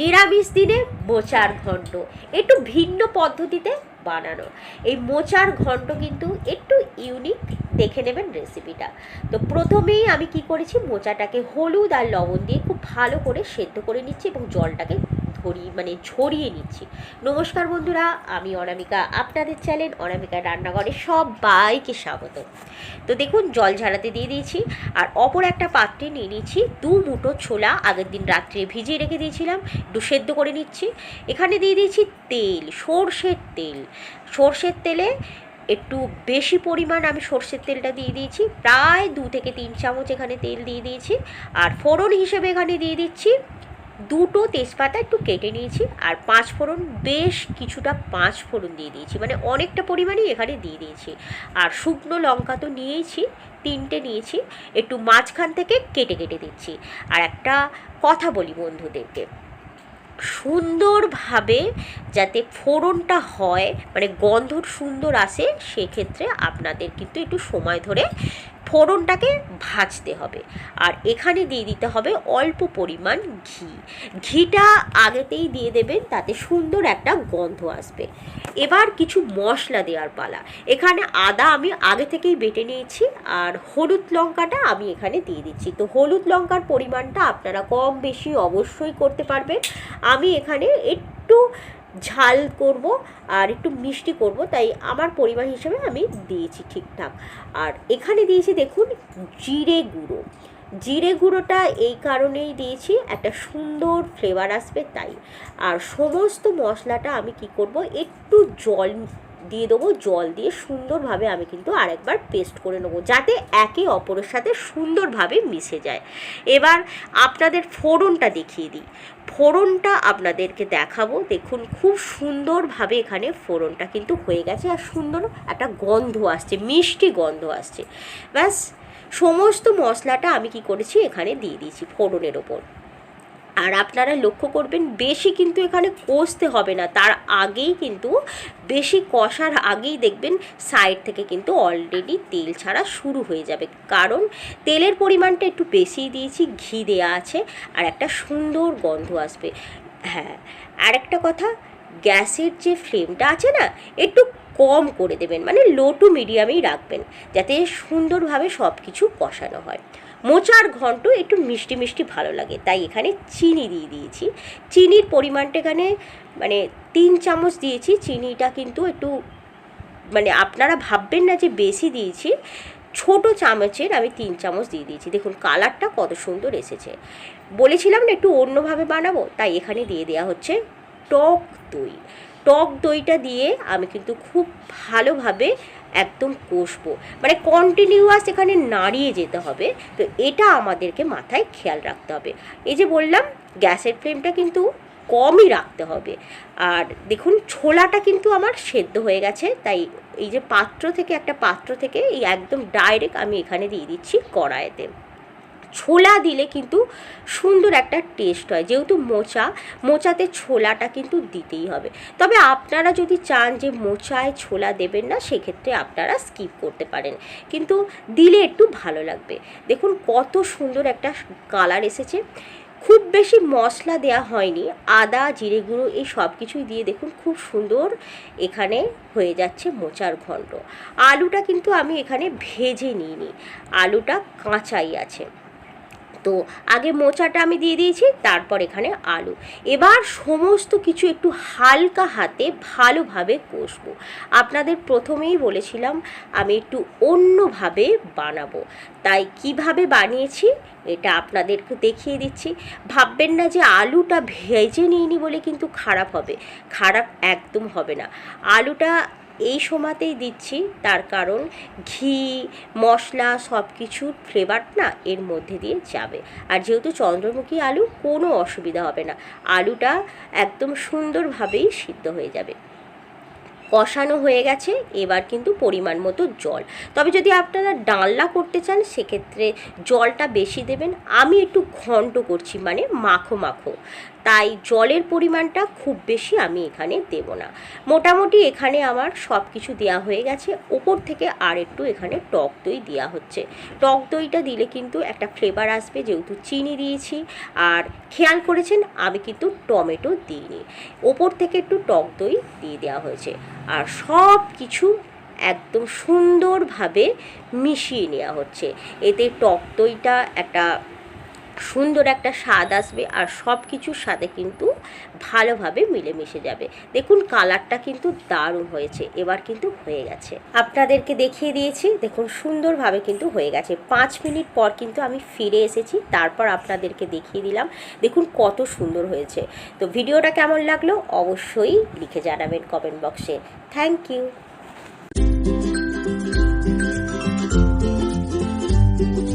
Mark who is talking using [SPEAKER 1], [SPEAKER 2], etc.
[SPEAKER 1] নিরামিষ দিনে মোচার ঘণ্ট। একটু ভিন্ন পদ্ধতিতে বানানো। এই মোচার ঘণ্ট কিন্তু একটু ইউনিক দেখে নেবেন রেসিপিটা তো প্রথমেই আমি কি করেছি, মোচাটাকে হলুদ আর লবণ দিয়ে খুব ভালো করে সেদ্ধ করে নিচ্ছি এবং জলটাকে ধরিয়ে মানে ঝরিয়ে নিচ্ছি নমস্কার বন্ধুরা, আমি অনামিকা, আপনাদের চ্যানেল অনামিকা রান্নাঘরে সবাইকে স্বাগত। তো দেখুন, জল ঝাড়াতে দিয়ে দিয়েছি, আর অপর একটা পাত্রে নিয়ে নিচ্ছি দু মুঠো ছোলা, আগের দিন রাত্রে ভিজিয়ে রেখে দিয়েছিলাম, একটু সেদ্ধ করে নিচ্ছি। এখানে দিয়ে দিয়েছি তেল, সর্ষের তেল। সর্ষের তেলে একটু বেশি পরিমাণ আমি সর্ষের তেলটা দিয়ে দিয়েছি, প্রায় দু থেকে তিন চামচ এখানে তেল দিয়ে দিয়েছি, আর ফোড়ন হিসেবে এখানে দিয়ে দিচ্ছি দুটো তেজপাতা একটু কেটে নিয়েছি আর পাঁচ ফোড়ন, বেশ কিছুটা পাঁচ ফোড়ন দিয়ে দিয়েছি। মানে অনেকটা পরিমাণেই এখানে দিয়ে দিয়েছি। আর শুকনো লঙ্কা তো নিয়েইছি তিনটে নিয়েছি, একটু মাঝখান থেকে কেটে কেটে দিচ্ছি। আর একটা কথা বলি বন্ধুদেরকে, সুন্দরভাবে যাতে ফোড়নটা হয় মানে গন্ধ সুন্দর আসে, সেক্ষেত্রে আপনাদের কিন্তু একটু সময় ধরে ফোড়নটাকে ভাজতে হবে। আর এখানে দিয়ে দিতে হবে অল্প পরিমাণ ঘি। ঘিটা আগেতেই দিয়ে দেবেন, তাতে সুন্দর একটা গন্ধ আসবে। এবার কিছু মশলা দেওয়ার পালা। এখানে আদা আমি আগে থেকেই বেটে নিয়েছি, আর হলুদ লঙ্কাটা আমি এখানে দিয়ে দিচ্ছি। তো হলুদ লঙ্কার পরিমাণটা আপনারা কম বেশি অবশ্যই করতে পারবেন। আমি এখানে একটু ঝাল করব আর একটু মিষ্টি করব, তাই আমার পরিমাণ হিসেবে আমি দিয়েছি ঠিকঠাক। আর এখানে দিয়েছি দেখুন জিরে গুঁড়ো। জিরে গুঁড়োটা এই কারণেই দিয়েছি, একটা সুন্দর ফ্লেভার আসবে তাই। আর সমস্ত মশলাটা আমি কি করব, একটু জল দিয়ে দেবো, জল দিয়ে সুন্দরভাবে আমি কিন্তু আরেকবার পেস্ট করে নেব, যাতে একে অপরের সাথে সুন্দরভাবে মিশে যায়। এবার আপনাদের ফোড়নটা দেখিয়ে দিই। ফোড়নটা আপনাদেরকে দেখাবো, দেখুন খুব সুন্দরভাবে এখানে ফোড়নটা কিন্তু হয়ে গেছে আর সুন্দর একটা গন্ধ আসছে, মিষ্টি গন্ধ আসছে। ব্যাস, সমস্ত মশলাটা আমি কি করেছি, এখানে দিয়ে দিয়েছি ফোড়নের ওপর। আর আপনারা লক্ষ্য করবেন বেশি কিন্তু এখানে কষতে হবে না। তার আগেই কিন্তু বেশি কষার আগেই দেখবেন সাইড থেকে কিন্তু অলরেডি তেল ছাড়া শুরু হয়ে যাবে। কারণ তেলের পরিমাণটা একটু বেশিই দিয়েছি, ঘি দেওয়া আছে আর একটা সুন্দর গন্ধ আসবে। হ্যাঁ আর একটা কথা, গ্যাসের যে ফ্লেমটা আছে না, একটু কম করে দেবেন মানে লো টু মিডিয়ামেই রাখবেন, যাতে সুন্দরভাবে সব কিছু কষানো হয়। মোচার ঘন্ট একটু মিষ্টি মিষ্টি ভালো লাগে। তাই এখানে চিনি দিয়ে দিয়েছি। চিনির পরিমাণটা এখানে মানে তিন চামচ দিয়েছি। চিনিটা কিন্তু একটু মানে আপনারা ভাববেন না যে বেশি দিয়েছি। ছোট চামচের আমি তিন চামচ দিয়ে দিয়েছি। দেখুন, কালারটা কত সুন্দর এসেছে। বলেছিলাম না একটু অন্যভাবে বানাবো, তাই এখানে দিয়ে দেওয়া হচ্ছে টক দই। টক দইটা দিয়ে আমি কিন্তু খুব ভালোভাবে একদম কষবো। মানে কন্টিনিউয়াস এখানে নাড়িয়ে যেতে হবে, তো এটা আমাদেরকে মাথায় খেয়াল রাখতে হবে। এই যে বললাম, গ্যাসের ফ্লেমটা কিন্তু কমই রাখতে হবে। আর দেখুন, ছোলাটা কিন্তু আমার সেদ্ধ হয়ে গেছে, তাই এই যে পাত্র থেকে, একটা পাত্র থেকে এই একদম ডাইরেক্ট আমি এখানে দিয়ে দিচ্ছি কড়াইতে। ছোলা দিলে কিন্তু সুন্দর একটা টেস্ট হয়। যেহেতু মোচা, মোচাতে ছোলাটা কিন্তু দিতেই হবে। তবে আপনারা যদি চান যে মোচায় ছোলা দেবেন না, সেক্ষেত্রে আপনারা স্কিপ করতে পারেন। কিন্তু দিলে একটু ভালো লাগবে। দেখুন কত সুন্দর একটা কালার এসেছে। খুব বেশি মশলা দেওয়া হয়নি। আদা, জিরে গুঁড়ো এই সব কিছুই দিয়ে দেখুন খুব সুন্দর এখানে হয়ে যাচ্ছে মোচার ঘন্ট আলুটা কিন্তু আমি এখানে ভেজে নিইনি। আলুটা কাঁচাই আছে। তো আগে মোচাটা আমি দিয়ে দিয়েছি, তারপর এখানে আলু। এবার সমস্ত কিছু একটু হালকা হাতে ভালোভাবে কষবো। আপনাদের প্রথমেই বলেছিলাম আমি একটু অন্যভাবে বানাবো। তাই কীভাবে বানিয়েছি এটা আপনাদেরকে দেখিয়ে দিচ্ছি। ভাববেন না যে আলুটা ভেজে নিইনি বলে কিন্তু খারাপ হবে। খারাপ একদম হবে না। আলুটা এই সময়তেই দিচ্ছি, তার কারণ ঘি, মশলা সব কিছুর ফ্লেভার না এর মধ্যে দিয়ে যাবে। আর যেহেতু চন্দ্রমুখী আলু, কোনো অসুবিধা হবে না। আলুটা একদম সুন্দরভাবেই সিদ্ধ হয়ে যাবে। কষানো হয়ে গেছে, এবার কিন্তু পরিমাণ মতো জল। তবে যদি আপনারা ডালনা করতে চান, সেক্ষেত্রে জলটা বেশি দেবেন। আমি একটু ঘন্ট করছি মানে মাখো মাখো। তাই জলের পরিমাণটা খুব বেশি আমি এখানে দেব না। মোটামুটি এখানে আমার সব কিছু দেওয়া হয়ে গেছে। ওপর থেকে আর একটু এখানে টক দই দেওয়া হচ্ছে। টক দইটা দিলে কিন্তু একটা ফ্লেভার আসবে, যেহেতু চিনি দিয়েছি। আর খেয়াল করেছেন, আমি কিন্তু টমেটো দিইনি। ওপর থেকে একটু টক দই দিয়ে দেওয়া হয়েছে। আর সব কিছু একদম সুন্দরভাবে মিশিয়ে নেওয়া হচ্ছে। এতে টক দইটা একটা সুন্দর একটা স্বাদ আসবে আর সব কিছুর সাথে কিন্তু ভালোভাবে মিলেমিশে যাবে। দেখুন, কালারটা কিন্তু দারুণ হয়েছে। এবার কিন্তু হয়ে গেছে। আপনাদেরকে দেখিয়ে দিয়েছি, দেখুন সুন্দরভাবে কিন্তু হয়ে গেছে। পাঁচ মিনিট পর কিন্তু আমি ফিরে এসেছি, তারপর আপনাদেরকে দেখিয়ে দিলাম। দেখুন কত সুন্দর হয়েছে। তো ভিডিওটা কেমন লাগল অবশ্যই লিখে জানাবেন কমেন্ট বক্সে। Thank you.